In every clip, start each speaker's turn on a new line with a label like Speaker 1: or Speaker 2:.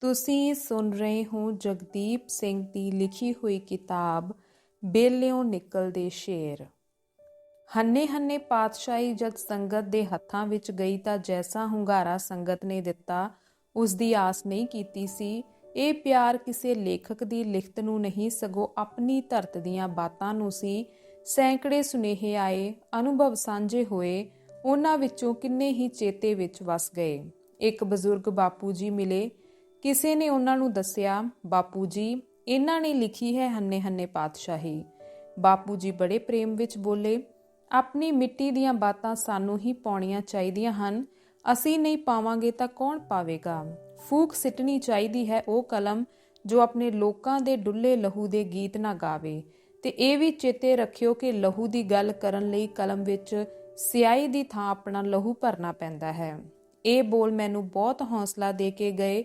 Speaker 1: ਤੁਸੀਂ ਸੁਣ ਰਹੇ ਹੋ ਜਗਦੀਪ ਸਿੰਘ ਦੀ ਲਿਖੀ ਹੋਈ ਕਿਤਾਬ, ਬੇਲਿਓਂ ਨਿਕਲਦੇ ਸ਼ੇਰ। ਹੰਨੇ ਹੰਨੇ ਪਾਤਸ਼ਾਹੀ ਜਦ ਸੰਗਤ ਦੇ ਹੱਥਾਂ ਵਿੱਚ ਗਈ ਤਾਂ ਜੈਸਾ ਹੁੰਗਾਰਾ ਸੰਗਤ ਨੇ ਦਿੱਤਾ ਉਸ ਦੀ ਆਸ ਨਹੀਂ ਕੀਤੀ ਸੀ। ਇਹ ਪਿਆਰ ਕਿਸੇ ਲੇਖਕ ਦੀ ਲਿਖਤ ਨੂੰ ਨਹੀਂ, ਸਗੋਂ ਆਪਣੀ ਧਰਤ ਦੀਆਂ ਬਾਤਾਂ ਨੂੰ ਸੀ। ਸੈਂਕੜੇ ਸੁਨੇਹੇ ਆਏ, ਅਨੁਭਵ ਸਾਂਝੇ ਹੋਏ, ਉਹਨਾਂ ਵਿੱਚੋਂ ਕਿੰਨੇ ਹੀ ਚੇਤੇ ਵਿੱਚ ਵਸ ਗਏ। ਇੱਕ ਬਜ਼ੁਰਗ ਬਾਪੂ ਜੀ ਮਿਲੇ ਕਿਸੇ ਨੇ ਉਹਨਾਂ ਨੂੰ ਦੱਸਿਆ, ਬਾਪੂ ਜੀ, ਇਹਨਾਂ ਨੇ ਲਿਖੀ ਹੈ ਹੰਨੇ ਹੰਨੇ ਪਾਤਸ਼ਾਹੀ। ਬਾਪੂ ਜੀ ਬੜੇ ਪ੍ਰੇਮ ਵਿੱਚ ਬੋਲੇ, ਆਪਣੀ ਮਿੱਟੀ ਦੀਆਂ ਬਾਤਾਂ ਸਾਨੂੰ ਹੀ ਪਾਉਣੀਆਂ ਚਾਹੀਦੀਆਂ ਹਨ, ਅਸੀਂ ਨਹੀਂ ਪਾਵਾਂਗੇ ਤਾਂ ਕੌਣ ਪਾਵੇਗਾ? ਫੂਕ ਸਿੱਟਣੀ ਚਾਹੀਦੀ ਹੈ ਉਹ ਕਲਮ ਜੋ ਆਪਣੇ ਲੋਕਾਂ ਦੇ ਡੁੱਲੇ ਲਹੂ ਦੇ ਗੀਤ ਨਾ ਗਾਵੇ। ਤੇ ਇਹ ਵੀ ਚੇਤੇ ਰੱਖਿਓ ਕਿ ਲਹੂ ਦੀ ਗੱਲ ਕਰਨ ਲਈ ਕਲਮ ਵਿੱਚ ਸਿਆਹੀ ਦੀ ਥਾਂ ਆਪਣਾ ਲਹੂ ਭਰਨਾ ਪੈਂਦਾ ਹੈ। ਇਹ ਬੋਲ ਮੈਨੂੰ ਬਹੁਤ ਹੌਸਲਾ ਦੇ ਕੇ ਗਏ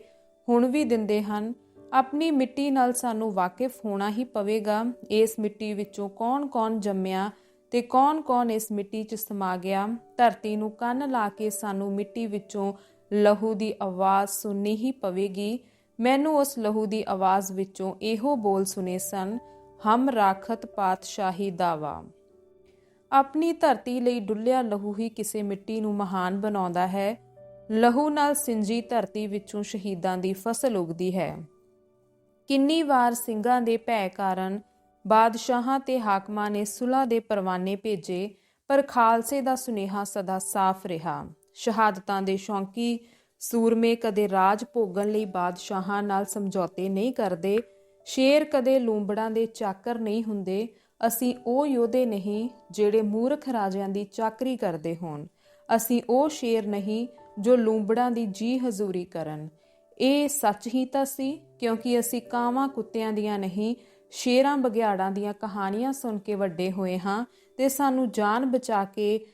Speaker 1: ਹੁਣ ਵੀ ਦਿੰਦੇ ਹਨ। ਆਪਣੀ ਮਿੱਟੀ ਨਾਲ ਸਾਨੂੰ ਵਾਕਿਫ ਹੋਣਾ ਹੀ ਪਵੇਗਾ। ਇਸ ਮਿੱਟੀ ਵਿੱਚੋਂ ਕੌਣ-ਕੌਣ ਜੰਮਿਆ ਤੇ ਕੌਣ-ਕੌਣ ਇਸ ਮਿੱਟੀ 'ਚ ਸਮਾ ਗਿਆ। ਧਰਤੀ ਨੂੰ ਕੰਨ ਲਾ ਕੇ ਸਾਨੂੰ ਮਿੱਟੀ ਵਿੱਚੋਂ ਲਹੂ ਦੀ ਆਵਾਜ਼ ਸੁਣਨੀ ਹੀ ਪਵੇਗੀ। ਮੈਨੂੰ ਉਸ ਲਹੂ ਦੀ ਆਵਾਜ਼ ਵਿੱਚੋਂ ਇਹੋ ਬੋਲ ਸੁਨੇ ਸਨ, ਹਮ ਰਾਖਤ ਪਾਤਸ਼ਾਹੀ ਦਾਵਾ। ਆਪਣੀ ਧਰਤੀ ਲਈ ਡੁੱਲਿਆ ਲਹੂ ਹੀ ਕਿਸੇ ਮਿੱਟੀ ਨੂੰ ਮਹਾਨ ਬਣਾਉਂਦਾ ਹੈ। ਲਹੂ ਨਾਲ ਸਿੰਜੀ ਧਰਤੀ ਵਿੱਚੋਂ ਸ਼ਹੀਦਾਂ ਦੀ ਫਸਲ ਉਗਦੀ ਹੈ। ਕਿੰਨੀ ਵਾਰ ਸਿੰਘਾਂ ਦੇ ਭੈ ਕਾਰਨ ਬਾਦਸ਼ਾਹਾਂ ਤੇ ਹਾਕਮਾਂ ਨੇ ਸੁਲਾ ਦੇ ਪਰਵਾਨੇ ਭੇਜੇ, ਪਰ ਖਾਲਸੇ ਦਾ ਸੁਨੇਹਾ ਸਦਾ ਸਾਫ਼ ਰਿਹਾ। ਸ਼ਹਾਦਤਾਂ ਦੇ ਸ਼ੌਂਕੀ ਸੂਰਮੇ ਕਦੇ ਰਾਜ ਭੋਗਣ ਲਈ ਬਾਦਸ਼ਾਹਾਂ ਨਾਲ ਸਮਝੌਤੇ ਨਹੀਂ ਕਰਦੇ, ਸ਼ੇਰ ਕਦੇ ਲੂੰਬੜਾਂ ਦੇ ਚਾਕਰ ਨਹੀਂ ਹੁੰਦੇ, ਅਸੀਂ ਉਹ ਯੋਧੇ ਨਹੀਂ ਜਿਹੜੇ ਮੂਰਖ ਰਾਜਿਆਂ ਦੀ ਚਾਕਰੀ ਕਰਦੇ ਹੋਣ। ਅਸੀਂ ਉਹ ਸ਼ੇਰ ਨਹੀਂ ਜੋ ਲੂੰਬੜਾਂ ਦੀ ਜੀ ਹਜ਼ੂਰੀ ਕਰਨ। ਇਹ ਸੱਚ ਹੀ ਤਾਂ ਸੀ, ਕਿਉਂਕਿ ਅਸੀਂ ਕਾਵਾਂ ਕੁੱਤਿਆਂ ਦੀਆਂ ਨਹੀਂ, ਸ਼ੇਰਾਂ ਬਗਿਆੜਾਂ ਦੀਆਂ ਕਹਾਣੀਆਂ ਸੁਣ ਕੇ ਵੱਡੇ ਹੋਏ ਹਾਂ ਤੇ ਸਾਨੂੰ ਜਾਨ ਬਚਾ ਕੇ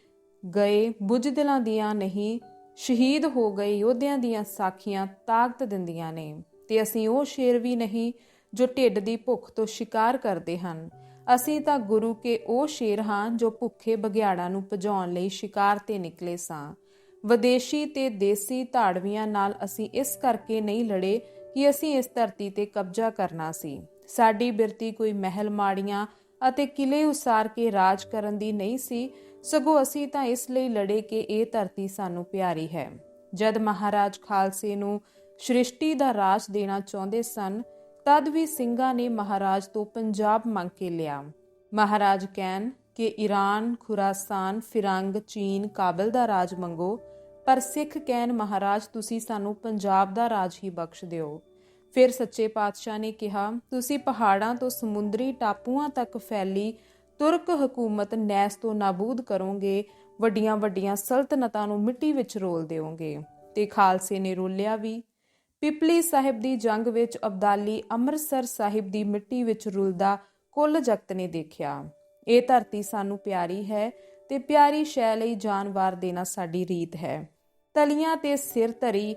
Speaker 1: ਗਏ ਬੁੱਝਦਿਲਾਂ ਦੀਆਂ ਨਹੀਂ, ਸ਼ਹੀਦ ਹੋ ਗਏ ਯੋਧਿਆਂ ਦੀਆਂ ਸਾਖੀਆਂ ਤਾਕਤ ਦਿੰਦੀਆਂ ਨੇ। ਤੇ ਅਸੀਂ ਉਹ ਸ਼ੇਰ ਵੀ ਨਹੀਂ, ਜੋ ਢਿੱਡ ਦੀ ਭੁੱਖ ਤੋਂ ਸ਼ਿਕਾਰ ਕਰਦੇ ਹਨ। ਅਸੀਂ ਤਾਂ ਗੁਰੂ ਕੇ ਉਹ ਸ਼ੇਰ ਹਾਂ ਜੋ ਭੁੱਖੇ ਬਗਿਆੜਾਂ ਨੂੰ ਭਜਾਉਣ ਲਈ ਸ਼ਿਕਾਰ ਤੇ ਨਿਕਲੇ ਸਾਂ। ਵਿਦੇਸ਼ੀ ਤੇ ਦੇਸੀ ਧਾੜਵੀਆਂ ਨਾਲ ਅਸੀਂ ਇਸ ਕਰਕੇ ਨਹੀਂ ਲੜੇ ਕਿ ਅਸੀਂ ਇਸ ਧਰਤੀ ਤੇ ਕਬਜ਼ਾ ਕਰਨਾ ਸੀ। ਸਾਡੀ ਬਿਰਤੀ ਕੋਈ ਮਹਿਲ ਮਾੜੀਆਂ ਅਤੇ ਕਿਲੇ ਉਸਾਰ ਕੇ ਰਾਜ ਕਰਨ ਦੀ ਨਹੀਂ ਸੀ, ਸਗੋਂ ਅਸੀਂ ਤਾਂ ਇਸ ਲਈ ਲੜੇ ਕਿ ਇਹ ਧਰਤੀ ਸਾਨੂੰ ਪਿਆਰੀ ਹੈ। ਜਦ ਮਹਾਰਾਜ ਖਾਲਸੇ ਨੂੰ ਸ੍ਰਿਸ਼ਟੀ ਦਾ ਰਾਜ ਦੇਣਾ ਚਾਹੁੰਦੇ ਸਨ, ਤਦ ਵੀ ਸਿੰਘਾਂ ਨੇ ਮਹਾਰਾਜ ਤੋਂ ਪੰਜਾਬ ਮੰਗ ਕੇ ਲਿਆ। ਮਹਾਰਾਜ ਕਹਿਣ ਕਿ ਈਰਾਨ ਖੁਰਾਸਾਨ, ਫਿਰੰਗ, ਚੀਨ, ਕਾਬਲ ਦਾ ਰਾਜ ਮੰਗੋ ਪਰ ਸਿੱਖ ਕਹਿਣ ਮਹਾਰਾਜ, ਤੁਸੀਂ ਸਾਨੂੰ ਪੰਜਾਬ ਦਾ ਰਾਜ ਹੀ ਬਖਸ਼ ਦਿਓ। ਫਿਰ ਸੱਚੇ ਪਾਤਸ਼ਾਹ ਨੇ ਕਿਹਾ, ਤੁਸੀਂ ਪਹਾੜਾਂ ਤੋਂ ਸਮੁੰਦਰੀ ਟਾਪੂਆਂ ਤੱਕ ਫੈਲੀ ਤੁਰਕ ਹਕੂਮਤ ਨੈਸ ਤੋਂ ਨਾਬੂਦ ਕਰੋਗੇ ਵੱਡੀਆਂ ਵੱਡੀਆਂ ਸਲਤਨਤਾਂ ਨੂੰ ਮਿੱਟੀ ਵਿੱਚ ਰੋਲ ਦਿਓਗੇ। ਤੇ ਖਾਲਸੇ ਨੇ ਰੋਲਿਆ ਵੀ, ਪਿਪਲੀ ਸਾਹਿਬ ਦੀ ਜੰਗ ਵਿੱਚ ਅਬਦਾਲੀ ਅੰਮ੍ਰਿਤਸਰ ਸਾਹਿਬ ਦੀ ਮਿੱਟੀ ਵਿੱਚ ਰੁਲਦਾ ਕੁੱਲ ਜਗਤ ਨੇ ਦੇਖਿਆ। ਇਹ ਧਰਤੀ ਸਾਨੂੰ ਪਿਆਰੀ ਹੈ ਤੇ ਪਿਆਰੀ ਸ਼ੈ ਲਈ ਜਾਨਵਾਰ ਦੇਣਾ ਸਾਡੀ ਰੀਤ ਹੈ। ਤਲੀਆਂ ਤੇ ਸਿਰ ਧਰੀ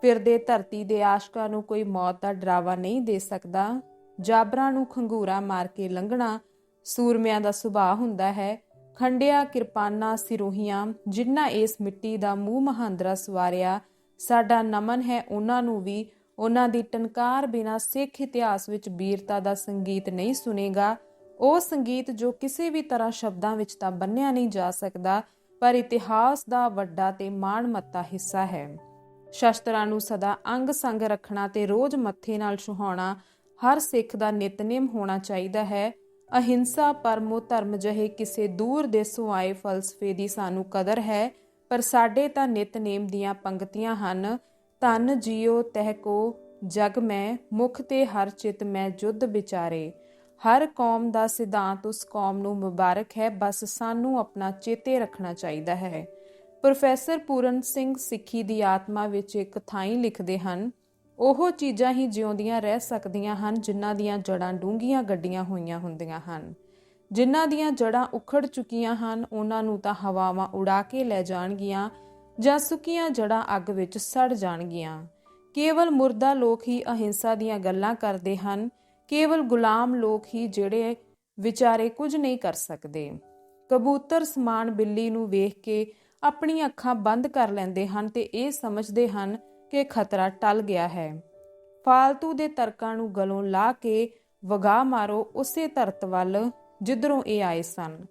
Speaker 1: ਫਿਰਦੇ ਧਰਤੀ ਦੇ ਆਸ਼ਕਾਂ ਨੂੰ ਕੋਈ ਮੌਤ ਦਾ ਡਰਾਵਾ ਨਹੀਂ ਦੇ ਸਕਦਾ। ਜਾਬਰਾਂ ਨੂੰ ਖੰਗੂਰਾ ਮਾਰ ਕੇ ਲੰਘਣਾ ਸੂਰਮਿਆਂ ਦਾ ਸੁਭਾਅ ਹੁੰਦਾ ਹੈ। ਖੰਡਿਆ ਕਿਰਪਾਨਾਂ ਸਿਰੋਹੀਆਂ, ਜਿਨ੍ਹਾਂ ਇਸ ਮਿੱਟੀ ਦਾ ਮੂੰਹ ਮਹਾਂਦਰਾ ਸਵਾਰਿਆ, ਸਾਡਾ ਨਮਨ ਹੈ ਉਹਨਾਂ ਨੂੰ ਵੀ। ਉਹਨਾਂ ਦੀ ਟਨਕਾਰ ਬਿਨਾ ਸਿੱਖ ਇਤਿਹਾਸ ਵਿੱਚ ਵੀਰਤਾ ਦਾ ਸੰਗੀਤ ਨਹੀਂ ਸੁਨੇਗਾ। ਉਹ ਸੰਗੀਤ ਜੋ ਕਿਸੇ ਵੀ ਤਰ੍ਹਾਂ ਸ਼ਬਦਾਂ ਵਿੱਚ ਤਾਂ ਬੰਨਿਆ ਨਹੀਂ ਜਾ ਸਕਦਾ। ਪਰ ਇਤਿਹਾਸ ਦਾ ਵੱਡਾ ਤੇ ਮਾਣਮੱਤਾ ਹਿੱਸਾ ਹੈ। ਸ਼ਸਤਰਾਂ ਨੂੰ ਸਦਾ ਅੰਗ ਸੰਗ ਰੱਖਣਾ ਤੇ ਰੋਜ਼ ਮੱਥੇ ਨਾਲ ਸੁਹਾਉਣਾ ਹਰ ਸਿੱਖ ਦਾ ਨਿਤਨੇਮ ਹੋਣਾ ਚਾਹੀਦਾ ਹੈ। ਅਹਿੰਸਾ ਪਰਮੋ ਧਰਮ ਜਹੇ ਕਿਸੇ ਦੂਰ ਦੇ ਸੁਆਏ ਫਲਸਫੇ ਦੀ ਸਾਨੂੰ ਕਦਰ ਹੈ, ਪਰ ਸਾਡੇ ਤਾਂ ਨਿਤਨੇਮ ਦੀਆਂ ਪੰਕਤੀਆਂ ਹਨ। ਤਨ ਜਿਉ ਤਹਿ ਕੋ ਜਗ ਮੈਂ, ਮੁਖ ਤੇ ਹਰ ਚਿਤ ਮੈਂ ਜੁਦ ਵਿਚਾਰੇ। ਹਰ ਕੌਮ ਦਾ ਸਿਧਾਂਤ ਉਸ ਕੌਮ ਨੂੰ ਮੁਬਾਰਕ ਹੈ, ਬਸ ਸਾਨੂੰ ਆਪਣਾ ਚੇਤੇ ਰੱਖਣਾ ਚਾਹੀਦਾ ਹੈ। ਪ੍ਰੋਫੈਸਰ ਪੂਰਨ ਸਿੰਘ ਸਿੱਖੀ ਦੀ ਆਤਮਾ ਵਿੱਚ ਇੱਕ ਥਾਈਂ ਲਿਖਦੇ ਹਨ, ਉਹ ਚੀਜ਼ਾਂ ਹੀ ਜਿਉਂਦੀਆਂ ਰਹਿ ਸਕਦੀਆਂ ਹਨ, ਜਿਨ੍ਹਾਂ ਦੀਆਂ ਜੜਾਂ ਡੂੰਘੀਆਂ ਗੱਡੀਆਂ ਹੋਈਆਂ ਹੁੰਦੀਆਂ ਹਨ। ਜਿਨ੍ਹਾਂ ਦੀਆਂ ਜੜਾਂ ਉਖੜ ਚੁੱਕੀਆਂ ਹਨ, ਉਹਨਾਂ ਨੂੰ ਤਾਂ ਹਵਾਵਾਂ ਉਡਾ ਕੇ ਲੈ ਜਾਣਗੀਆਂ ਜਾਂ ਸੁੱਕੀਆਂ ਜੜਾਂ ਅੱਗ ਵਿੱਚ ਸੜ ਜਾਣਗੀਆਂ। ਕੇਵਲ ਮੁਰਦਾ ਲੋਕ ਹੀ ਅਹਿੰਸਾ ਦੀਆਂ ਗੱਲਾਂ ਕਰਦੇ ਹਨ ਕੇਵਲ ਗੁਲਾਮ ਲੋਕ ਹੀ ਜਿਹੜੇ ਵਿਚਾਰੇ ਕੁਝ ਨਹੀਂ ਕਰ ਸਕਦੇ। ਕਬੂਤਰ ਸਮਾਨ ਬਿੱਲੀ ਨੂੰ ਵੇਖ ਕੇ ਆਪਣੀਆਂ ਅੱਖਾਂ ਬੰਦ ਕਰ ਲੈਂਦੇ ਹਨ ਤੇ ਇਹ ਸਮਝਦੇ ਹਨ ਕਿ ਖਤਰਾ ਟਲ ਗਿਆ ਹੈ। ਫਾਲਤੂ ਦੇ ਤਰਕਾਂ ਨੂੰ ਗਲੋਂ ਲਾ ਕੇ ਵਗਾ ਮਾਰੋ, ਉਸੇ ਧਰਤ ਵੱਲ ਜਿੱਧਰੋਂ ਇਹ ਆਏ ਸਨ।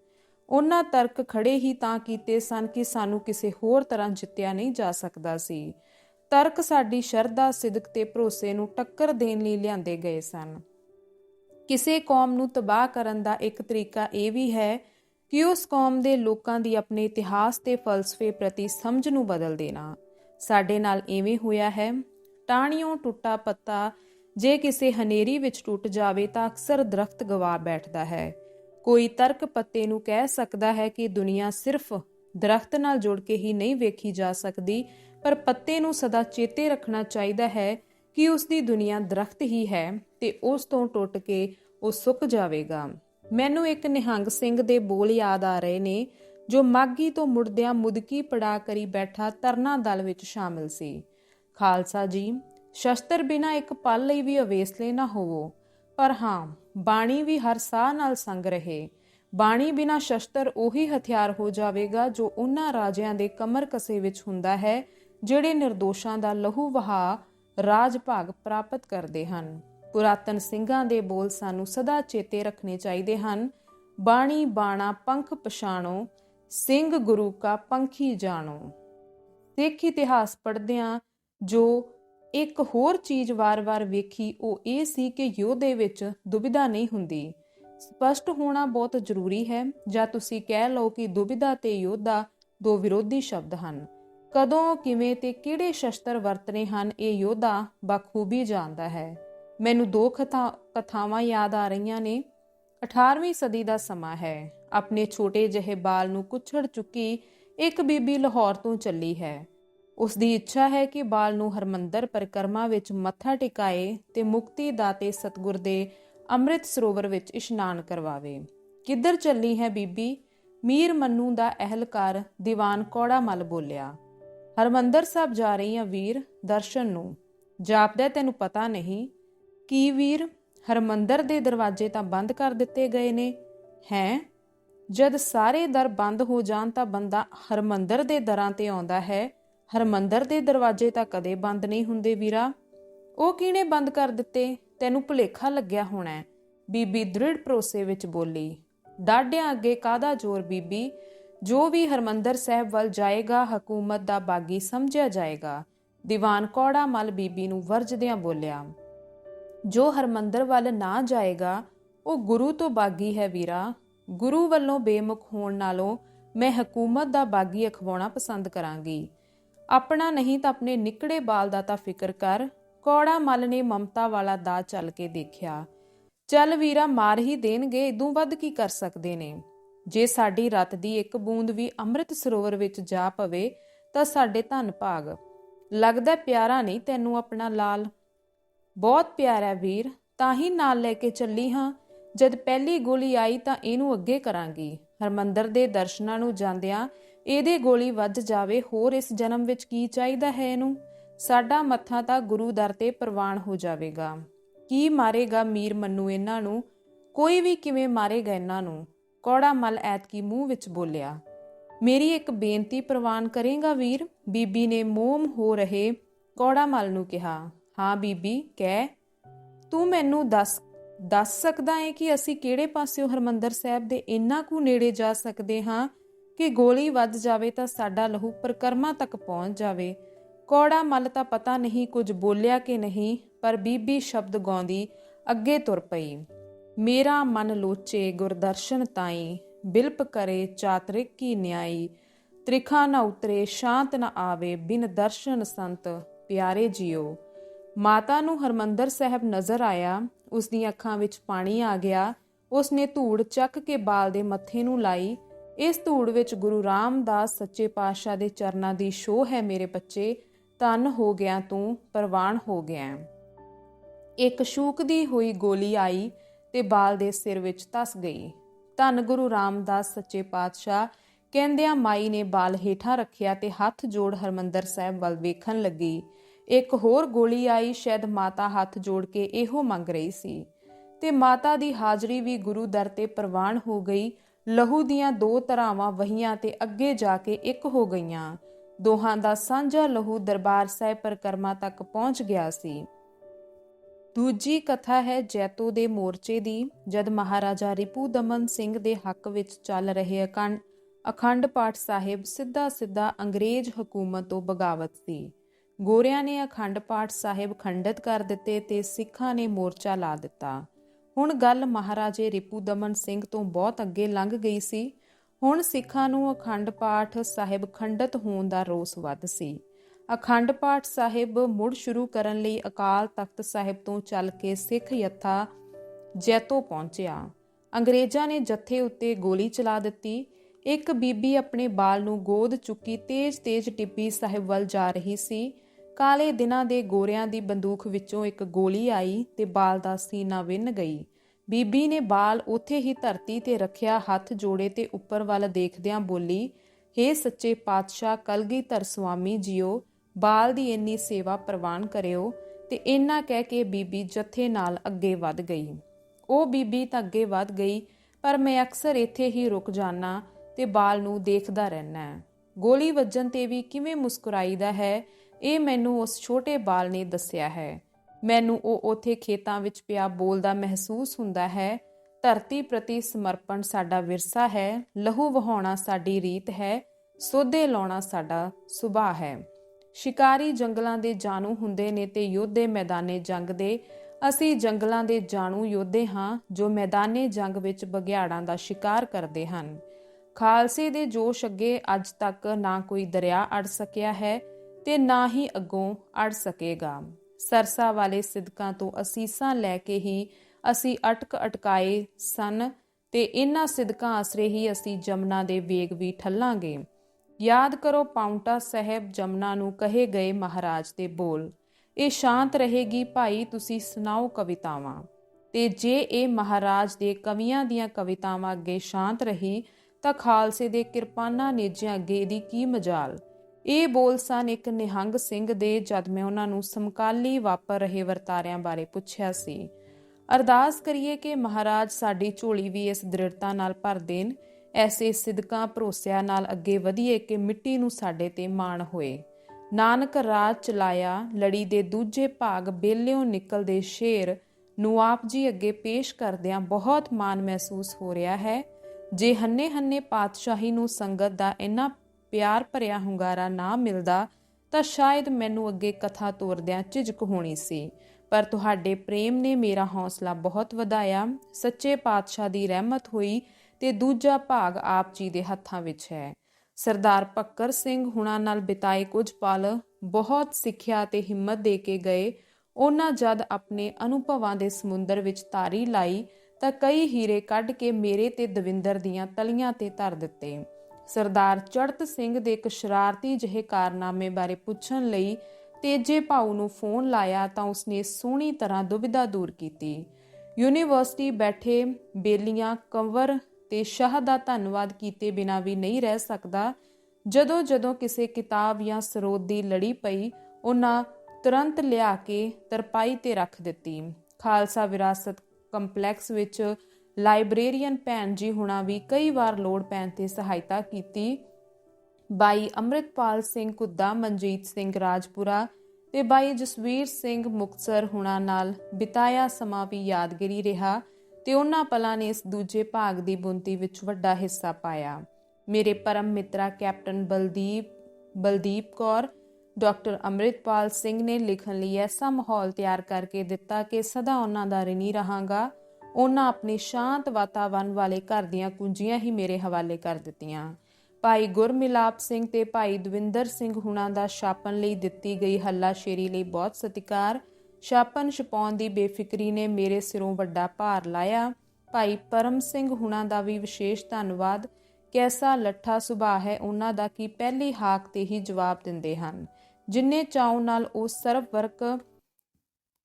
Speaker 1: ਉਹਨਾਂ ਤਰਕ ਖੜੇ ਹੀ ਤਾਂ ਕੀਤੇ ਸਨ ਕਿ ਸਾਨੂੰ ਕਿਸੇ ਹੋਰ ਤਰ੍ਹਾਂ ਜਿੱਤਿਆ ਨਹੀਂ ਜਾ ਸਕਦਾ ਸੀ। ਤਰਕ ਸਾਡੀ ਸ਼ਰਧਾ, ਸਿਦਕ ਤੇ ਭਰੋਸੇ ਨੂੰ ਟੱਕਰ ਦੇਣ ਲਈ ਲਿਆਂਦੇ ਗਏ ਸਨ। ਕਿਸੇ ਕੌਮ ਨੂੰ ਤਬਾਹ ਕਰਨ ਦਾ ਇੱਕ ਤਰੀਕਾ ਇਹ ਵੀ ਹੈ ਕਿ ਉਸ ਕੌਮ ਦੇ ਲੋਕਾਂ ਦੀ ਆਪਣੇ ਇਤਿਹਾਸ ਤੇ ਫਲਸਫੇ ਪ੍ਰਤੀ ਸਮਝ ਨੂੰ ਬਦਲ ਦੇਣਾ। ਸਾਡੇ ਨਾਲ ਐਵੇਂ ਹੋਇਆ ਹੈ ਟਾਹਣੀਆਂ ਟੁੱਟਾ ਪੱਤਾ ਜੇ ਕਿਸੇ ਹਨੇਰੀ ਵਿੱਚ ਟੁੱਟ ਜਾਵੇ ਤਾਂ ਅਕਸਰ ਦਰਖਤ ਗਵਾ ਬੈਠਦਾ ਹੈ। ਕੋਈ ਤਰਕ ਪੱਤੇ ਨੂੰ ਕਹਿ ਸਕਦਾ ਹੈ ਕਿ ਦੁਨੀਆ ਸਿਰਫ ਦਰਖਤ ਨਾਲ ਜੁੜ ਕੇ ਹੀ ਨਹੀਂ ਵੇਖੀ ਜਾ ਸਕਦੀ, ਪਰ ਪੱਤੇ ਨੂੰ ਸਦਾ ਚੇਤੇ ਰੱਖਣਾ ਚਾਹੀਦਾ ਹੈ ਕਿ ਉਸ ਦੀ ਦੁਨੀਆ ਦਰਖਤ ਹੀ ਹੈ ਤੇ ਉਸ ਤੋਂ ਟੁੱਟ ਕੇ ਉਹ ਸੁੱਕ ਜਾਵੇਗਾ। ਮੈਨੂੰ ਇੱਕ ਨਿਹੰਗ ਸਿੰਘ ਦੇ ਬੋਲ ਯਾਦ ਆ ਰਹੇ ਨੇ, ਜੋ ਮਾਗੀ ਤੋਂ ਮੁੜਦਿਆਂ ਮੁਦਕੀ ਪੜਾ ਕਰੀ ਬੈਠਾ ਤਰਨਾ ਦਲ ਵਿੱਚ ਸ਼ਾਮਿਲ ਸੀ। ਖਾਲਸਾ ਜੀ, ਸ਼ਸਤਰ ਬਿਨਾ ਇੱਕ ਪਲ ਲਈ ਵੀ ਅਵੇਸਲੇ ਨਾ ਹੋਵੋ। ਪਰ ਹਾਂ, ਬਾਣੀ ਵੀ ਹਰ ਸਾਹ ਨਾਲ ਸੰਗ ਰਹੇ। ਬਾਣੀ ਬਿਨਾ ਸ਼ਸਤਰ ਉਹੀ ਹਥਿਆਰ ਹੋ ਜਾਵੇਗਾ ਜੋ ਉਹਨਾਂ ਰਾਜਿਆਂ ਦੇ ਕਮਰ ਕਸੇ ਵਿੱਚ ਹੁੰਦਾ ਹੈ, ਜਿਹੜੇ ਨਿਰਦੋਸ਼ਾਂ ਦਾ ਲਹੂ ਵਹਾ ਰਾਜ ਭਾਗ ਪ੍ਰਾਪਤ ਕਰਦੇ ਹਨ। ਪੁਰਾਤਨ ਸਿੰਘਾਂ ਦੇ ਬੋਲ ਸਾਨੂੰ ਸਦਾ ਚੇਤੇ ਰੱਖਣੇ ਚਾਹੀਦੇ ਹਨ। ਬਾਣੀ ਬਾਣਾ ਪੰਖ ਪਛਾਣੋ, ਸਿੰਘ ਗੁਰੂ ਕਾ ਪੰਖੀ ਜਾਣੋ। ਸਿੱਖ ਇਤਿਹਾਸ ਪੜ੍ਹਦਿਆਂ ਜੋ ਇੱਕ ਹੋਰ ਚੀਜ਼ ਵਾਰ-ਵਾਰ ਵੇਖੀ, ਉਹ ਇਹ ਸੀ ਕਿ ਯੋਧੇ ਵਿੱਚ ਦੁਬਿਧਾ ਨਹੀਂ ਹੁੰਦੀ। ਸਪਸ਼ਟ ਹੋਣਾ ਬਹੁਤ ਜ਼ਰੂਰੀ ਹੈ। ਜਾਂ ਤੁਸੀਂ ਕਹਿ ਲਓ ਕਿ ਦੁਬਿਧਾ ਤੇ ਯੋਧਾ ਦੋ ਵਿਰੋਧੀ ਸ਼ਬਦ ਹਨ। ਕਦੋਂ, ਕਿਵੇਂ ਤੇ ਕਿਹੜੇ ਸ਼ਸਤਰ ਵਰਤਨੇ ਹਨ, ਇਹ ਯੋਧਾ ਬਖੂਬੀ ਜਾਣਦਾ ਹੈ। ਮੈਨੂੰ ਦੋ ਕਥਾ, ਕਥਾਵਾਂ ਯਾਦ ਆ ਰਹੀਆਂ ਨੇ। 18ਵੀਂ ਸਦੀ ਦਾ ਸਮਾਂ ਹੈ। ਆਪਣੇ ਛੋਟੇ ਜਿਹੇ ਬਾਲ ਨੂੰ ਕੁੱਛੜ ਚੁੱਕੀ ਇੱਕ ਬੀਬੀ ਲਾਹੌਰ ਤੋਂ ਚੱਲੀ ਹੈ। ਉਸ ਦੀ ਇੱਛਾ ਹੈ ਕਿ ਬਾਲ ਨੂੰ ਹਰਮੰਦਰ ਪਰਿਕਰਮਾ ਵਿੱਚ ਮੱਥਾ ਟਿਕਾਏ ਤੇ ਮੁਕਤੀ ਦਾਤੇ ਸਤਗੁਰ ਦੇ ਅੰਮ੍ਰਿਤ ਸਰੋਵਰ ਵਿੱਚ ਇਸ਼ਨਾਨ ਕਰਵਾਵੇ। ਕਿੱਧਰ ਚੱਲੀ ਹੈ ਬੀਬੀ? ਮੀਰ ਮੰਨੂ ਦਾ ਅਹਿਲਕਾਰ ਦੀਵਾਨ ਕੌੜਾ ਮਲ ਬੋਲਿਆ। ਹਰਮੰਦਰ ਸਾਹਿਬ ਜਾ ਰਹੀ ਆ ਵੀਰ ਦਰਸ਼ਨ ਨੂੰ। ਜਾਪਦਾ ਤੈਨੂੰ ਪਤਾ ਨਹੀਂ ਕੀ ਵੀਰ, ਹਰਮੰਦਰ ਦੇ ਦਰਵਾਜ਼ੇ ਤਾਂ ਬੰਦ ਕਰ ਦਿੱਤੇ ਗਏ ਨੇ। ਹੈ? ਜਦ ਸਾਰੇ ਦਰ ਬੰਦ ਹੋ ਜਾਣ ਤਾਂ ਬੰਦਾ ਹਰਮੰਦਰ ਦੇ ਦਰਾਂ ਤੇ ਆਉਂਦਾ ਹੈ। ਹਰਮੰਦਰ ਦੇ ਦਰਵਾਜ਼ੇ ਤਾਂ ਕਦੇ ਬੰਦ ਨਹੀਂ ਹੁੰਦੇ ਵੀਰਾ। ਉਹ ਕਿਹਨੇ ਬੰਦ ਕਰ ਦਿੱਤੇ? ਤੈਨੂੰ ਭੁਲੇਖਾ ਲੱਗਿਆ ਹੋਣਾ ਬੀਬੀ ਦ੍ਰਿੜ ਭਰੋਸੇ ਵਿੱਚ ਬੋਲੀ ਡਾਢਿਆਂ ਅੱਗੇ ਕਾਦਾ ਜ਼ੋਰ ਬੀਬੀ? ਜੋ ਵੀ ਹਰਮੰਦਰ ਸਾਹਿਬ ਵੱਲ ਜਾਏਗਾ, ਹਕੂਮਤ ਦਾ ਬਾਗੀ ਸਮਝਿਆ ਜਾਏਗਾ। ਦੀਵਾਨ ਕੌੜਾ ਮਲ ਬੀਬੀ ਨੂੰ ਵਰਜਦਿਆਂ ਬੋਲਿਆ, ਜੋ ਹਰਮੰਦਰ ਵੱਲ ਨਾ ਜਾਏਗਾ, ਉਹ ਗੁਰੂ ਤੋਂ ਬਾਗੀ ਹੈ ਵੀਰਾ। ਗੁਰੂ ਵੱਲੋਂ ਬੇਮੁਖ ਹੋਣ ਨਾਲੋਂ ਮੈਂ ਹਕੂਮਤ ਦਾ ਬਾਗੀ ਅਖਵਾਉਣਾ ਪਸੰਦ ਕਰਾਂਗੀ। ਆਪਣਾ ਨਹੀਂ ਤਾਂ ਆਪਣੇ ਨਿਕੜੇ ਬਾਲ ਦਾ ਤਾਂ ਫਿਕਰ ਕਰ। ਕੌੜਾ ਮਲ ਨੇ ਮਮਤਾ ਵਾਲਾ ਦਾ ਚੱਲ ਕੇ ਦੇਖਿਆ, ਚੱਲ ਵੀਰਾ, ਮਾਰ ਹੀ ਦੇਣਗੇ, ਇਦੋਂ ਵੱਧ ਕੀ ਕਰ ਸਕਦੇ ਨੇ? ਜੇ ਸਾਡੀ ਰਤ ਦੀ ਇੱਕ ਬੂੰਦ ਵੀ ਅੰਮ੍ਰਿਤ ਸਰੋਵਰ ਵਿੱਚ ਜਾ ਪਵੇ, ਤਾਂ ਸਾਡੇ ਧੰਨ ਭਾਗ। ਲੱਗਦਾ ਪਿਆਰਾ ਨਹੀਂ ਤੈਨੂੰ ਆਪਣਾ ਲਾਲ। ਬਹੁਤ ਪਿਆਰਾ ਵੀਰ ਤਾਂ ਹੀ ਨਾਲ ਲੈ ਕੇ ਚੱਲੀ ਹਾਂ। ਜਦ ਪਹਿਲੀ ਗੋਲੀ ਆਈ ਤਾਂ ਇਹਨੂੰ ਅੱਗੇ ਕਰਾਂਗੀ। ਹਰਮੰਦਰ ਦੇ ਦਰਸ਼ਨਾਂ ਨੂੰ ਜਾਂਦਿਆਂ ਇਹਦੇ ਗੋਲੀ ਵੱਜ ਜਾਵੇ, ਹੋਰ ਇਸ ਜਨਮ ਵਿੱਚ ਕੀ ਚਾਹੀਦਾ ਹੈ ਇਹਨੂੰ? ਸਾਡਾ ਮੱਥਾ ਤਾਂ ਗੁਰੂ ਦਰ ਤੇ ਪ੍ਰਵਾਨ ਹੋ ਜਾਵੇਗਾ। ਕੀ ਮਾਰੇਗਾ ਮੀਰ ਮੰਨੂ ਇਹਨਾਂ ਨੂੰ? ਕੋਈ ਵੀ ਕਿਵੇਂ ਮਾਰੇਗਾ ਇਹਨਾਂ ਨੂੰ? ਕੌੜਾ ਮਲ ਐਤਕੀ ਮੂੰਹ ਵਿੱਚ ਬੋਲਿਆ, ਮੇਰੀ ਇੱਕ ਬੇਨਤੀ ਪ੍ਰਵਾਨ ਕਰੇਗਾ ਵੀਰ, ਬੀਬੀ ਨੇ ਮੋਮ ਹੋ ਰਹੇ ਕੌੜਾ ਮਲ ਨੂੰ ਕਿਹਾ। ਹਾਂ ਬੀਬੀ, ਕਹਿ। ਤੂੰ ਮੈਨੂੰ ਦੱਸ ਦੱਸ ਸਕਦਾ ਹੈ ਕਿ ਅਸੀਂ ਕਿਹੜੇ ਪਾਸਿਓਂ ਹਰਮੰਦਰ ਸਾਹਿਬ ਦੇ ਇੰਨਾ ਕੁ ਨੇੜੇ ਜਾ ਸਕਦੇ ਹਾਂ ਕਿ ਗੋਲੀ ਵੱਜ ਜਾਵੇ ਤਾਂ ਸਾਡਾ ਲਹੂ ਪ੍ਰਕਰਮਾ ਤੱਕ ਪਹੁੰਚ ਜਾਵੇ? ਕੌੜਾ ਮਲ ਤਾਂ ਪਤਾ ਨਹੀਂ ਕੁਝ ਬੋਲਿਆ ਕਿ ਨਹੀਂ, ਪਰ ਬੀਬੀ ਸ਼ਬਦ ਗਾਉਂਦੀ ਅੱਗੇ ਤੁਰ ਪਈ। ਮੇਰਾ ਮਨ ਲੋਚੇ ਗੁਰਦਰਸ਼ਨ ਤਾਈ, ਬਿਲਪ ਕਰੇ ਚਾਤਰਿਕ ਕੀ ਨਿਆਈ। ਤ੍ਰਿਖਾ ਨਾ ਉਤਰੇ, ਸ਼ਾਂਤ ਨਾ ਆਵੇ, ਬਿਨ ਦਰਸ਼ਨ ਸੰਤ ਪਿਆਰੇ ਜੀਓ। ਮਾਤਾ ਨੂੰ ਹਰਮੰਦਰ ਸਾਹਿਬ ਨਜ਼ਰ ਆਇਆ ਉਸ ਦੀਆਂ ਅੱਖਾਂ ਵਿੱਚ ਪਾਣੀ ਆ ਗਿਆ। ਉਸ ਨੇ ਧੂੜ ਚੱਕ ਕੇ ਬਾਲ ਦੇ ਮੱਥੇ ਨੂੰ ਲਾਈ। ਇਸ ਧੂੜ ਵਿੱਚ ਗੁਰੂ ਰਾਮਦਾਸ ਸੱਚੇ ਪਾਤਸ਼ਾਹ ਦੇ ਚਰਨਾਂ ਦੀ ਸ਼ੋਹ ਹੈ ਮੇਰੇ ਬੱਚੇ ਤਨ ਹੋ ਗਿਆ ਤੂੰ, ਪ੍ਰਵਾਨ ਹੋ ਗਿਆ। ਇੱਕ ਸ਼ੂਕਦੀ ਹੋਈ ਗੋਲੀ ਆਈ। ਤੇ ਬਾਲ ਦੇ ਸਿਰ ਵਿੱਚ ਤਸ ਗਈ। ਧੰਨ ਗੁਰੂ ਰਾਮਦਾਸ ਸੱਚੇ ਪਾਤਸ਼ਾਹ ਕਹਿੰਦਿਆਂ ਮਾਈ ਨੇ ਬਾਲ ਹੇਠਾਂ ਰੱਖਿਆ ਤੇ ਹੱਥ ਜੋੜ ਹਰਮੰਦਰ ਸਾਹਿਬ ਵੱਲ ਵੇਖਣ ਲੱਗੀ। ਇੱਕ ਹੋਰ ਗੋਲੀ ਆਈ, ਸ਼ਾਇਦ ਮਾਤਾ ਹੱਥ ਜੋੜ ਕੇ ਇਹੋ ਮੰਗ ਰਹੀ ਸੀ। ਤੇ ਮਾਤਾ ਦੀ ਹਾਜ਼ਰੀ ਵੀ ਗੁਰੂ ਦਰ ਤੇ ਪ੍ਰਵਾਨ ਹੋ ਗਈ। ਲਹੂ ਦੀਆਂ ਦੋ ਧਰਾਵਾਂ ਵਹੀਆਂ ਤੇ ਅੱਗੇ ਜਾ ਕੇ ਇੱਕ ਹੋ ਗਈਆਂ। ਦੋਹਾਂ ਦਾ ਸਾਂਝਾ ਲਹੂ ਦਰਬਾਰ ਸਾਹਿਬ ਪਰਕਰਮਾ ਤੱਕ ਪਹੁੰਚ ਗਿਆ ਸੀ। ਦੂਜੀ ਕਥਾ ਹੈ ਜੈਤੋ ਦੇ ਮੋਰਚੇ ਦੀ, ਜਦ ਮਹਾਰਾਜਾ ਰਿਪੂ ਦਮਨ ਸਿੰਘ ਦੇ ਹੱਕ ਵਿੱਚ ਚੱਲ ਰਹੇ ਅਖੰਡ ਅਖੰਡ ਪਾਠ ਸਾਹਿਬ ਸਿੱਧਾ ਸਿੱਧਾ ਅੰਗਰੇਜ਼ ਹਕੂਮਤ ਤੋਂ ਬਗਾਵਤ ਸੀ। ਗੋਰਿਆਂ ਨੇ ਅਖੰਡ ਪਾਠ ਸਾਹਿਬ ਖੰਡਿਤ ਕਰ ਦਿੱਤੇ ਤੇ ਸਿੱਖਾਂ ਨੇ ਮੋਰਚਾ ਲਾ ਦਿੱਤਾ। ਹੁਣ ਗੱਲ ਮਹਾਰਾਜੇ ਰਿਪੂ ਦਮਨ ਸਿੰਘ ਤੋਂ ਬਹੁਤ ਅੱਗੇ ਲੰਘ ਗਈ ਸੀ। ਹੁਣ ਸਿੱਖਾਂ ਨੂੰ ਅਖੰਡ ਪਾਠ ਸਾਹਿਬ ਖੰਡਿਤ ਹੋਣ ਦਾ ਰੋਸ ਵੱਧ ਸੀ। ਅਖੰਡ ਪਾਠ ਸਾਹਿਬ ਮੁੜ ਸ਼ੁਰੂ ਕਰਨ ਲਈ ਅਕਾਲ ਤਖਤ ਸਾਹਿਬ ਤੋਂ ਚੱਲ ਕੇ ਸਿੱਖ ਯੱਥਾ ਜੈਤੋ ਪਹੁੰਚਿਆ। ਅੰਗਰੇਜ਼ਾਂ ਨੇ ਜੱਥੇ ਉੱਤੇ ਗੋਲੀ ਚਲਾ ਦਿੱਤੀ। ਇੱਕ ਬੀਬੀ ਆਪਣੇ ਬਾਲ ਨੂੰ ਗੋਦ ਚੁੱਕੀ ਤੇਜ਼-ਤੇਜ਼ ਟਿੱਬੀ ਸਾਹਿਬ ਵੱਲ ਜਾ ਰਹੀ ਸੀ। ਕਾਲੇ ਦਿਨਾਂ ਦੇ ਗੋਰਿਆਂ ਦੀ ਬੰਦੂਕ ਵਿੱਚੋਂ ਇੱਕ ਗੋਲੀ ਆਈ ਤੇ ਬਾਲ ਦਾ ਸੀਨਾ ਵਿੰਨ ਗਈ। ਬੀਬੀ ਨੇ ਬਾਲ ਉੱਥੇ ਹੀ ਧਰਤੀ ਤੇ ਰੱਖਿਆ, ਹੱਥ ਜੋੜੇ ਤੇ ਉੱਪਰ ਵੱਲ ਦੇਖਦਿਆਂ ਬੋਲੀ, ਹੇ ਸੱਚੇ ਪਾਤਸ਼ਾਹ ਕਲਗੀਧਰ ਸੁਆਮੀ ਜੀਓ ਬਾਲ ਦੀ ਇੰਨੀ ਸੇਵਾ ਪ੍ਰਵਾਨ ਕਰਿਓ ਤੇ ਇੰਨਾ ਕਹਿ ਕੇ ਬੀਬੀ ਜੱਥੇ ਨਾਲ ਅੱਗੇ ਵੱਧ ਗਈ। ਉਹ ਬੀਬੀ ਤਾਂ ਅੱਗੇ ਵੱਧ ਗਈ, ਪਰ ਮੈਂ ਅਕਸਰ ਇੱਥੇ ਹੀ ਰੁਕ ਜਾਣਾ ਤੇ ਬਾਲ ਨੂੰ ਦੇਖਦਾ ਰਹਿਣਾ ਗੋਲੀ ਵੱਜਣ ਤੇ ਵੀ ਕਿਵੇਂ ਮੁਸਕਰਾਈਦਾ ਹੈ, ਇਹ ਮੈਨੂੰ ਉਸ ਛੋਟੇ ਬਾਲ ਨੇ ਦੱਸਿਆ ਹੈ। ਮੈਨੂੰ ਉਹ ਉਥੇ ਖੇਤਾਂ ਵਿੱਚ ਪਿਆ ਬੋਲਦਾ ਮਹਿਸੂਸ ਹੁੰਦਾ ਹੈ, ਧਰਤੀ ਪ੍ਰਤੀ ਸਮਰਪਣ ਸਾਡਾ ਵਿਰਸਾ ਹੈ, ਲਹੂ ਵਹਾਉਣਾ ਸਾਡੀ ਰੀਤ ਹੈ, ਸੋਧੇ ਲਾਉਣਾ ਸਾਡਾ ਸੁਭਾਅ ਹੈ। ਸ਼ਿਕਾਰੀ ਜੰਗਲਾਂ ਦੇ ਜਾਣੂ ਹੁੰਦੇ ਨੇ ਤੇ ਯੋਧੇ ਮੈਦਾਨੇ ਜੰਗ ਦੇ। ਅਸੀਂ ਜੰਗਲਾਂ ਦੇ ਜਾਣੂ ਯੋਧੇ ਹਾਂ, ਜੋ ਮੈਦਾਨੇ ਜੰਗ ਵਿੱਚ ਬਗਿਆੜਾਂ ਦਾ ਸ਼ਿਕਾਰ ਕਰਦੇ ਹਨ। ਖਾਲਸੇ ਦੇ ਜੋਸ਼ ਅੱਗੇ ਅੱਜ ਤੱਕ ਨਾ ਕੋਈ ਦਰਿਆ ਅੜ ਸਕਿਆ ਹੈ ਤੇ ਨਾ ਹੀ ਅੱਗੋਂ ਅੜ ਸਕੇਗਾ। ਸਰਸਾ ਵਾਲੇ ਸਿਦਕਾਂ ਤੋਂ ਅਸੀਸਾਂ ਲੈ ਕੇ ਹੀ ਅਸੀਂ ਅਟਕ ਅਟਕਾਏ ਸਨ ਤੇ ਇਹਨਾਂ ਸਿਦਕਾਂ ਆਸਰੇ ਹੀ ਅਸੀਂ ਜਮਨਾ ਦੇ ਵੇਗ ਵੀ ਠੱਲਾਂਗੇ। ਯਾਦ ਕਰੋ ਪਾਉਂਟਾ ਸਾਹਿਬ ਜਮਨਾ ਨੂੰ ਕਹੇ ਗਏ ਮਹਾਰਾਜ ਦੇ ਬੋਲ, ਇਹ ਸ਼ਾਂਤ ਰਹੇਗੀ ਭਾਈ ਤੁਸੀਂ ਸੁਣਾਓ ਕਵਿਤਾਵਾਂ। ਤੇ ਜੇ ਇਹ ਮਹਾਰਾਜ ਦੇ ਕਵੀਆਂ ਦੀਆਂ ਕਵਿਤਾਵਾਂ ਅੱਗੇ ਸ਼ਾਂਤ ਰਹੀ, ਤਾਂ ਖਾਲਸੇ ਦੇ ਕਿਰਪਾਨਾਂ ਨੇਜਿਆਂ ਅੱਗੇ ਇਹਦੀ ਕੀ ਮਜਾਲ। ਇਹ ਬੋਲ ਸਨ ਇੱਕ ਨਿਹੰਗ ਸਿੰਘ ਦੇ, ਜਦ ਮੈਂ ਉਹਨਾਂ ਨੂੰ ਸਮਕਾਲੀ ਵਾਪਰ ਰਹੇ ਵਰਤਾਰਿਆਂ ਬਾਰੇ ਪੁੱਛਿਆ ਸੀ। ਅਰਦਾਸ ਕਰੀਏ ਕਿ ਮਹਾਰਾਜ ਸਾਡੀ ਝੋਲੀ ਵੀ ਇਸ ਦ੍ਰਿੜਤਾ ਨਾਲ ਭਰ ਦੇਣ ਐਸੇ ਸਿਦਕਾਂ ਭਰੋਸਿਆਂ ਨਾਲ ਅੱਗੇ ਵਧੀਏ ਕਿ ਮਿੱਟੀ ਨੂੰ ਸਾਡੇ ਤੇ ਮਾਣ ਹੋਏ। ਨਾਨਕ ਰਾਜ ਚਲਾਇਆ, ਲੜੀ ਦੇ ਦੂਜੇ ਭਾਗ ਬੇਲਿਓਂ ਨਿਕਲਦੇ ਸ਼ੇਰ ਨੂੰ ਆਪ ਜੀ ਅੱਗੇ ਪੇਸ਼ ਕਰਦਿਆਂ ਬਹੁਤ ਮਾਣ ਮਹਿਸੂਸ ਹੋ ਰਿਹਾ ਹੈ। ਜੇ ਹੰਨੇ ਹੰਨੇ ਪਾਤਸ਼ਾਹੀ ਨੂੰ ਸੰਗਤ ਦਾ ਇੰਨਾ ਪਿਆਰ ਭਰਿਆ ਹੁੰਗਾਰਾ ਨਾ ਮਿਲਦਾ, ਤਾਂ ਸ਼ਾਇਦ ਮੈਨੂੰ ਅੱਗੇ ਕਥਾ ਤੋਰਦਿਆਂ ਝਿਜਕ ਹੋਣੀ ਸੀ। ਪਰ ਤੁਹਾਡੇ ਪ੍ਰੇਮ ਨੇ ਮੇਰਾ ਹੌਸਲਾ ਬਹੁਤ ਵਧਾਇਆ। ਸੱਚੇ ਪਾਤਸ਼ਾਹ ਦੀ ਰਹਿਮਤ ਹੋਈ ਤੇ ਦੂਜਾ ਭਾਗ ਆਪ ਜੀ ਦੇ ਹੱਥਾਂ ਵਿੱਚ ਹੈ। ਸਰਦਾਰ ਪੱਕਰ ਸਿੰਘ ਹੁਣਾਂ ਨਾਲ ਬਿਤਾਏ ਕੁਝ ਪਲ ਬਹੁਤ ਸਿੱਖਿਆ ਤੇ ਹਿੰਮਤ ਦੇ ਕੇ ਗਏ। ਉਹਨਾਂ ਜਦ ਆਪਣੇ ਅਨੁਭਵਾਂ ਦੇ ਸਮੁੰਦਰ ਵਿੱਚ ਤਾਰੀ ਲਾਈ ਤਾਂ ਕਈ ਹੀਰੇ ਕੱਢ ਕੇ ਮੇਰੇ ਤੇ ਦਵਿੰਦਰ ਦੀਆਂ ਤਲੀਆਂ ਤੇ ਧਰ ਦਿੱਤੇ। ਸਰਦਾਰ ਚੜਤ ਸਿੰਘ ਦੇ ਇੱਕ ਸ਼ਰਾਰਤੀ ਜਿਹੇ ਕਾਰਨਾਮੇ ਬਾਰੇ ਪੁੱਛਣ ਲਈ ਤੇਜੇ ਭਾਊ ਨੂੰ ਫੋਨ ਲਾਇਆ ਤਾਂ ਉਸਨੇ ਸੋਹਣੀ ਤਰ੍ਹਾਂ ਦੁਬਿਧਾ ਦੂਰ ਕੀਤੀ। ਯੂਨੀਵਰਸਿਟੀ ਬੈਠੇ ਬੇਲੀਆਂ, ਕੰਵਰ ਤੇ ਸ਼ਾਹ ਦਾ ਧੰਨਵਾਦ ਕੀਤੇ ਬਿਨਾ ਵੀ ਨਹੀਂ ਰਹਿ ਸਕਦਾ। ਜਦੋਂ ਜਦੋਂ ਕਿਸੇ ਕਿਤਾਬ ਜਾਂ ਸਰੋਤ ਦੀ ਲੜੀ ਪਈ, ਉਹਨਾਂ ਤੁਰੰਤ ਲਿਆ ਕੇ ਤਰਪਾਈ ਤੇ ਰੱਖ ਦਿੱਤੀ। ਖਾਲਸਾ ਵਿਰਾਸਤ ਕੰਪਲੈਕਸ ਵਿੱਚ ਲਾਇਬ੍ਰੇਰੀਅਨ ਭੈਣ ਜੀ ਹੁਣਾ ਵੀ ਕਈ ਵਾਰ ਲੋੜ ਪੈਣ ਤੇ ਸਹਾਇਤਾ ਕੀਤੀ। ਬਾਈ ਅੰਮ੍ਰਿਤਪਾਲ ਸਿੰਘ ਕੁੱਦਾ ਮਨਜੀਤ ਸਿੰਘ ਰਾਜਪੁਰਾ ਤੇ ਬਾਈ ਜਸਵੀਰ ਸਿੰਘ ਮੁਕਤਸਰ ਹੁਣਾ ਨਾਲ ਬਿਤਾਇਆ ਸਮਾਂ ਵੀ ਯਾਦਗਰੀ ਰਿਹਾ। ਤੇ ਉਹਨਾਂ ਪਲਾਂ ਨੇ ਇਸ ਦੂਜੇ ਭਾਗ ਦੀ ਬੁੰਤੀ ਵਿੱਚ ਵੱਡਾ ਹਿੱਸਾ ਪਾਇਆ। ਮੇਰੇ ਪਰਮ ਮਿੱਤਰਾ ਕੈਪਟਨ ਬਲਦੀਪ ਬਲਦੀਪ ਕੌਰ, ਡਾਕਟਰ ਅੰਮ੍ਰਿਤਪਾਲ ਸਿੰਘ ਨੇ ਲਿਖਣ ਲਈ ਐਸਾ ਮਾਹੌਲ ਤਿਆਰ ਕਰਕੇ ਦਿੱਤਾ ਕਿ ਸਦਾ ਉਹਨਾਂ ਦਾ ਰਿਣੀ ਰਹਾਂਗਾ। ਉਹਨਾਂ ਆਪਣੇ ਸ਼ਾਂਤ ਵਾਤਾਵਰਣ ਵਾਲੇ ਘਰ ਦੀਆਂ ਕੁੰਜੀਆਂ ਹੀ ਮੇਰੇ ਹਵਾਲੇ ਕਰ ਦਿੱਤੀਆਂ। ਭਾਈ ਗੁਰਮਿਲਾਪ ਸਿੰਘ ਤੇ ਭਾਈ ਦਵਿੰਦਰ ਸਿੰਘ ਹੁਣਾਂ ਦਾ ਛਾਪਣ ਲਈ ਦਿੱਤੀ ਗਈ ਹੱਲਾਸ਼ੇਰੀ ਲਈ ਬਹੁਤ ਸਤਿਕਾਰ। ਛਾਪਣ ਛਪਾਉਣ ਦੀ ਬੇਫਿਕਰੀ ਨੇ ਮੇਰੇ ਸਿਰੋਂ ਵੱਡਾ ਭਾਰ ਲਾਇਆ। ਭਾਈ ਪਰਮ ਸਿੰਘ ਹੁਣਾਂ ਦਾ ਵੀ ਵਿਸ਼ੇਸ਼ ਧੰਨਵਾਦ। ਕੈਸਾ ਲੱਠਾ ਸੁਭਾਅ ਹੈ ਉਹਨਾਂ ਦਾ ਕੀ ਪਹਿਲੀ ਹਾਕ ਤੇ ਹੀ ਜਵਾਬ ਦਿੰਦੇ ਹਨ। ਜਿੰਨੇ ਚਾਉ ਨਾਲ ਉਹ ਸਰਵ ਵਰਕ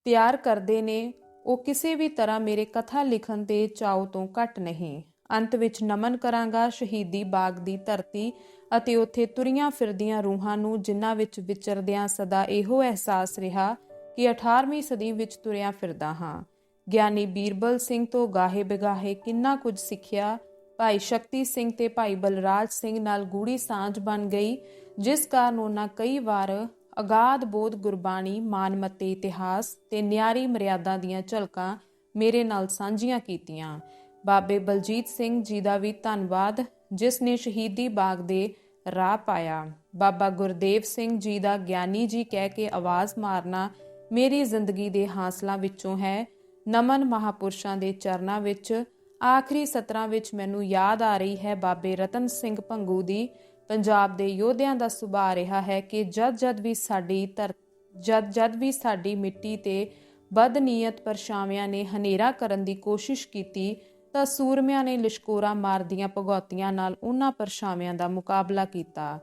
Speaker 1: ਤਿਆਰ ਕਰਦੇ ਨੇ, ਉਹ ਕਿਸੇ ਵੀ ਤਰ੍ਹਾਂ ਮੇਰੇ ਕਥਾ ਲਿਖਣ ਦੇ ਚਾਉ ਤੋਂ ਘੱਟ ਨਹੀਂ। ਅੰਤ ਵਿੱਚ ਨਮਨ ਕਰਾਂਗਾ ਸ਼ਹੀਦੀ ਬਾਗ ਦੀ ਧਰਤੀ ਅਤੇ ਉੱਥੇ ਤੁਰੀਆਂ ਫਿਰਦੀਆਂ ਰੂਹਾਂ ਨੂੰ ਜਿਨ੍ਹਾਂ ਵਿੱਚ ਵਿਚਰਦਿਆਂ ਸਦਾ ਇਹੋ ਅਹਿਸਾਸ ਰਿਹਾ ਕਿ 18ਵੀਂ ਸਦੀ ਵਿੱਚ ਤੁਰਿਆ ਫਿਰਦਾ ਹਾਂ। ਗਿਆਨੀ ਬੀਰਬਲ ਸਿੰਘ ਤੋਂ ਗਾਹੇ ਬਿਗਾਹੇ ਕਿੰਨਾ ਕੁਝ ਸਿੱਖਿਆ। ਭਾਈ ਸ਼ਕਤੀ ਸਿੰਘ ਤੇ ਭਾਈ ਬਲਰਾਜ ਸਿੰਘ ਨਾਲ ਗੂੜੀ ਸਾਂਝ ਬਣ ਗਈ, ਜਿਸ ਕਾਰਨ ਉਹਨਾਂ ਕਈ ਵਾਰ ਅਗਾਧ ਬੋਧ, ਗੁਰਬਾਣੀ ਮਾਨਮਤੇ ਇਤਿਹਾਸ ਤੇ ਨਿਆਰੀ ਮਰਿਆਦਾ ਦੀਆਂ ਝਲਕਾਂ ਮੇਰੇ ਨਾਲ ਸਾਂਝੀਆਂ ਕੀਤੀਆਂ। ਬਾਬੇ ਬਲਜੀਤ ਸਿੰਘ ਜੀ ਦਾ ਵੀ ਧੰਨਵਾਦ, ਜਿਸ ਨੇ ਸ਼ਹੀਦੀ ਬਾਗ ਦੇ ਰਾਹ ਪਾਇਆ। ਬਾਬਾ ਗੁਰਦੇਵ ਸਿੰਘ ਜੀ ਦਾ ਗਿਆਨੀ ਜੀ ਕਹਿ ਕੇ ਆਵਾਜ਼ ਮਾਰਨਾ ਮੇਰੀ ਜ਼ਿੰਦਗੀ ਦੇ ਹਾਸਲਾਂ ਵਿੱਚੋਂ ਹੈ। ਨਮਨ ਮਹਾਪੁਰਸ਼ਾਂ ਦੇ ਚਰਨਾਂ ਵਿੱਚ ਆਖਰੀ ਸਤਰਾਂ ਵਿੱਚ ਮੈਨੂੰ ਯਾਦ ਆ ਰਹੀ ਹੈ ਬਾਬੇ ਰਤਨ ਸਿੰਘ ਭੰਗੂ ਦੀ। ਪੰਜਾਬ ਦੇ ਯੋਧਿਆਂ ਦਾ ਸੁਭਾਅ ਰਿਹਾ ਹੈ ਕਿ ਜਦ ਜਦ ਵੀ ਸਾਡੀ ਧਰ, ਜਦ ਜਦ ਵੀ ਸਾਡੀ ਮਿੱਟੀ ਤੇ ਬਦਨੀਅਤ ਪਰਛਾਵਿਆਂ ਨੇ ਹਨੇਰਾ ਕਰਨ ਦੀ ਕੋਸ਼ਿਸ਼ ਕੀਤੀ, ਤਾਂ ਸੂਰਮਿਆਂ ਨੇ ਲਿਸ਼ਕੋਰਾ ਮਾਰਦੀਆਂ ਭਗੌਤੀਆਂ ਨਾਲ ਉਹਨਾਂ ਪਰਛਾਵਿਆਂ ਦਾ ਮੁਕਾਬਲਾ ਕੀਤਾ।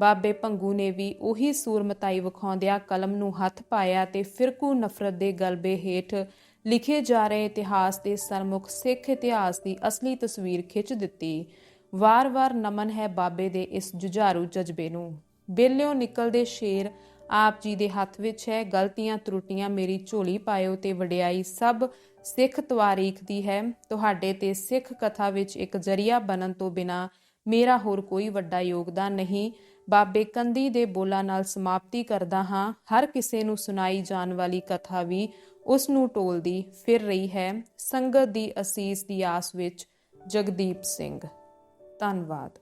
Speaker 1: ਬਾਬੇ ਭੰਗੂ ਨੇ ਵੀ ਉਹੀ ਸੂਰਮਤਾਈ ਵਿਖਾਉਂਦਿਆਂ ਕਲਮ ਨੂੰ ਹੱਥ ਪਾਇਆ ਤੇ ਫਿਰਕੂ ਨਫ਼ਰਤ ਦੇ ਗਲਬੇ ਹੇਠ ਲਿਖੇ ਜਾ ਰਹੇ ਇਤਿਹਾਸ ਦੇ ਸਰਮੁਖ ਸਿੱਖ ਇਤਿਹਾਸ ਦੀ ਅਸਲੀ ਤਸਵੀਰ ਖਿੱਚ ਦਿੱਤੀ। ਵਾਰ-ਵਾਰ ਨਮਨ ਹੈ ਬਾਬੇ ਦੇ ਇਸ ਜੁਝਾਰੂ ਜਜ਼ਬੇ ਨੂੰ। ਬੇਲਿਓ ਨਿਕਲਦੇ ਸ਼ੇਰ, ਆਪ ਜੀ ਦੇ ਹੱਥ ਵਿੱਚ ਹੈ ਗਲਤੀਆਂ ਤਰੁੱਟੀਆਂ, ਮੇਰੀ ਝੋਲੀ ਪਾਇਓ ਤੇ ਵਡਿਆਈ ਸਭ ਸਿੱਖ ਤਵਾਰੀਖ ਦੀ ਹੈ। ਤੁਹਾਡੇ ਤੇ ਸਿੱਖ ਕਥਾ ਵਿੱਚ ਇੱਕ ਜਰੀਆ ਬਣਨ ਤੋਂ ਬਿਨਾ ਮੇਰਾ ਹੋਰ ਕੋਈ ਵੱਡਾ ਯੋਗਦਾਨ ਨਹੀਂ। ਬਾਬੇ ਕੰਦੀ ਦੇ ਬੋਲਾਂ ਨਾਲ ਸਮਾਪਤੀ ਕਰਦਾ ਹਾਂ। ਹਰ ਕਿਸੇ ਨੂੰ ਸੁਣਾਈ ਜਾਣ ਵਾਲੀ ਕਥਾ ਵੀ ਉਸ ਨੂੰ ਟੋਲਦੀ ਫਿਰ ਰਹੀ ਹੈ ਸੰਗਤ ਦੀ ਅਸੀਸ ਦੀ ਆਸ ਵਿੱਚ ਜਗਦੀਪ ਸਿੰਘ। ਧੰਨਵਾਦ।